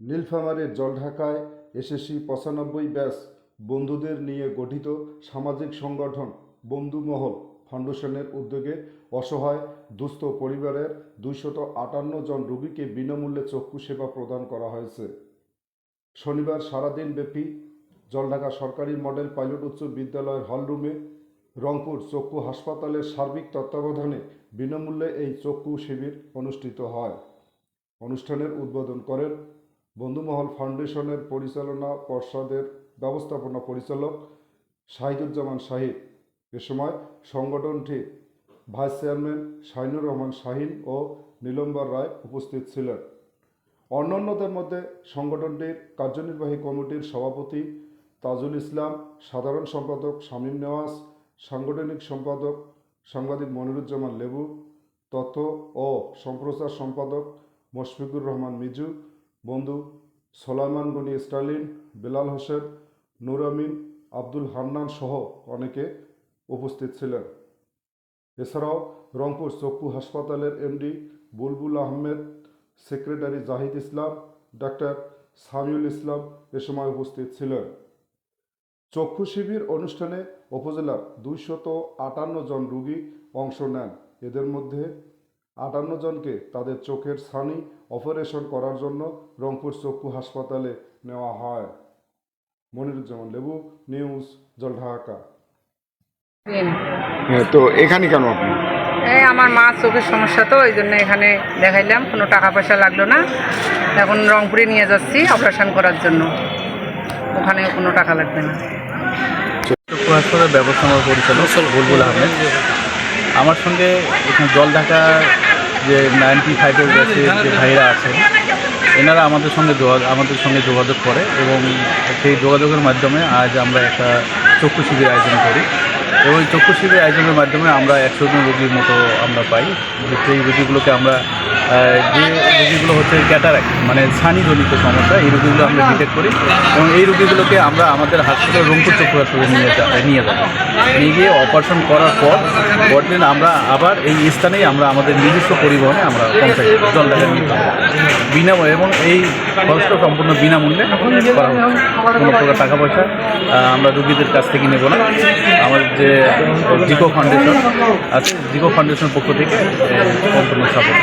নীলফামারীর জলঢাকায় এসএসসি পঁচানব্বই ব্যাস বন্ধুদের নিয়ে গঠিত সামাজিক সংগঠন বন্ধুমহল ফাউন্ডেশনের উদ্যোগে অসহায়, দুস্থ পরিবারের দুইশত আটান্ন জন রোগীকে বিনামূল্যে চক্ষু সেবা প্রদান করা হয়েছে। শনিবার সারাদিনব্যাপী জলঢাকা সরকারি মডেল পাইলট উচ্চ বিদ্যালয়ের হলরুমে রংপুর চক্ষু হাসপাতালের সার্বিক তত্ত্বাবধানে বিনামূল্যে এই চক্ষু শিবির অনুষ্ঠিত হয়। অনুষ্ঠানের উদ্বোধন করেন বন্ধুমহল ফাউন্ডেশনের পরিচালনা পর্ষদের ব্যবস্থাপনা পরিচালক শাহিদুজ্জামান শাহিদ এ সময় সংগঠনটির ভাইস চেয়ারম্যান শাহিনুর রহমান শাহিন ও নীলম্বর রায় উপস্থিত ছিলেন। অন্যান্যদের মধ্যে সংগঠনটির কার্যনির্বাহী কমিটির সভাপতি তাজুল ইসলাম, সাধারণ সম্পাদক শামীম নেওয়াজ, সাংগঠনিক সম্পাদক সাংবাদিক মনিরুজ্জামান লেবু, তথ্য ও সম্প্রচার সম্পাদক মশফিকুর রহমান মিজু বন্ধু সোলাইমান গনি স্টালিন বেলাল হোসেন, নূর আমিন, আব্দুল হান্নান সহ অনেকে উপস্থিত ছিলেন। এছাড়াও রংপুর চক্ষু হাসপাতালের MD Bulbul Ahmed, secretary Zahid Islam, doctor Samiul Islam এ সময় উপস্থিত ছিলেন। চক্ষু শিবির অনুষ্ঠানে উপজেলার দুইশত আটান্ন জন রোগী অংশ নেন। এদের মধ্যে আটান্ন জনকে তাদের চোখের ছানি অপারেশন করার জন্য রংপুর চক্ষু হাসপাতালে নেওয়া হয়। মনিরুজ্জামান লেবু নিউজ জলঢাকা হ্যাঁ তো এখানে কেন আপনি? এই আমার মা চোখের সমস্যা তো ওই জন্য এখানে দেখাইলাম কোনো টাকা পয়সা লাগল না। এখন রংপুরে নিয়ে যাচ্ছি অপারেশন করার জন্য। ওখানে কোনো টাকা লাগবে না। চক্ষু হাসপাতাল ব্যবস্থাপনা পরিচালক বুলবুল আহমেদ। আমার সঙ্গে এখানে জল ঢাকা যে নাইনটি ফাইভের ব্যাচের যে ভাইরা আছেন, এনারা আমাদের সঙ্গে আমাদের সঙ্গে যোগাযোগ করে এবং সেই যোগাযোগের মাধ্যমে আজ আমরা একটা চক্ষু শিবির আয়োজন করি। এবং চক্ষু শিবির আয়োজনের মাধ্যমে আমরা একশো জন রোগীর মতো আমরা পাই। সেই রোগীগুলোকে আমরা যে রোগীগুলো হচ্ছে ক্যাটারাক্ট মানে ছানিজনিত সমস্যা, এই রোগীগুলো আমরা ডিটেক্ট করি এবং এই রোগীগুলোকে আমরা আমাদের হাসপাতাল রংপুর চক্ষু হাসপাতালে নিয়ে নিয়ে যাই নিয়ে অপারেশন করার পর পরদিন আমরা আবার এই স্থানেই আমরা আমাদের নিজস্ব পরিবহনে আমরা পৌঁছাই নিয়ে যাই। বিনামূল্যে এবং এই খরচটা সম্পূর্ণ বিনামূল্যে করা কোনো প্রকার টাকা পয়সা আমরা রুগীদের কাছ থেকে নেব না। আমাদের যে জিকো ফাউন্ডেশন আছে, জিকো ফাউন্ডেশনের পক্ষ থেকে সম্পূর্ণ সাপোর্ট